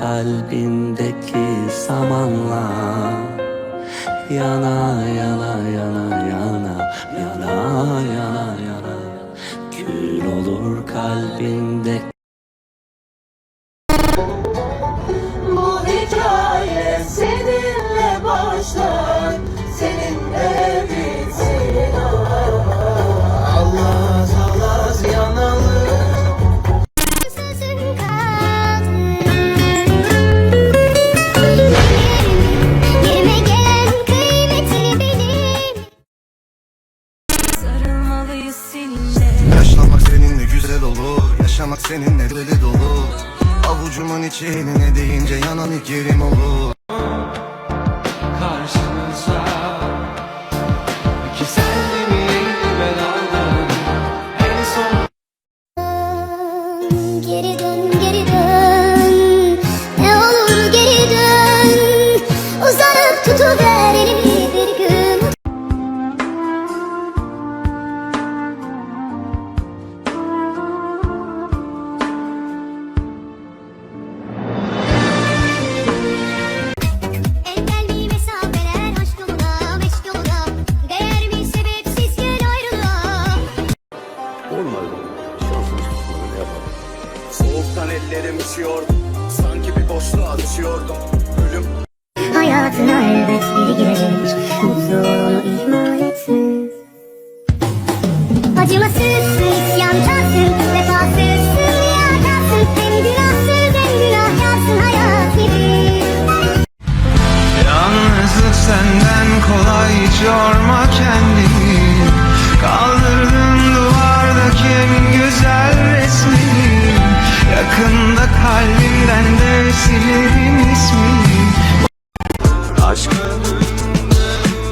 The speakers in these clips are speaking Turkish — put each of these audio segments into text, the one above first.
Kalbindeki zamanla Yana yana yana yana Yana yana yana. Kül olur kalbindeki Bu hikaye seninle başlar, Yaşamak seninle deli dolu. Avucumun içi eline deyince yanan ilk yerim olur. Karşınıza İki sendimi ben aldım. En son Geri dön geri Ellerim üşüyordu. Sanki bir boşluğa düşüyordum. Ölüm. Hayatına elbet biri girecek Mutluluğunu ihmal etme. Acımasızsın, isyankarsın Vefasızsın, riyakarsın. Hem günahsız hem günahkarsın hayat gibi. Yalnızlık senden kolay hiç yorma kendini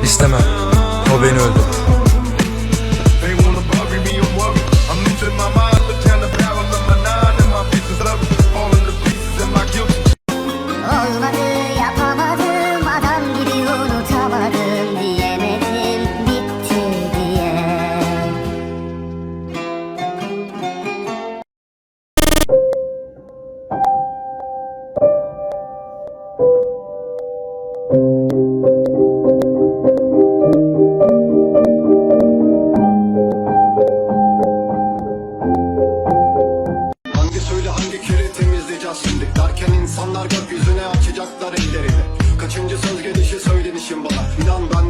İstemem. O beni öldürdü. konuşacağız şimdi? Derken insanlar gökyüzüne açacaklar ellerini. Kaçıncı söz gelişi söylenişim bana? İnan ben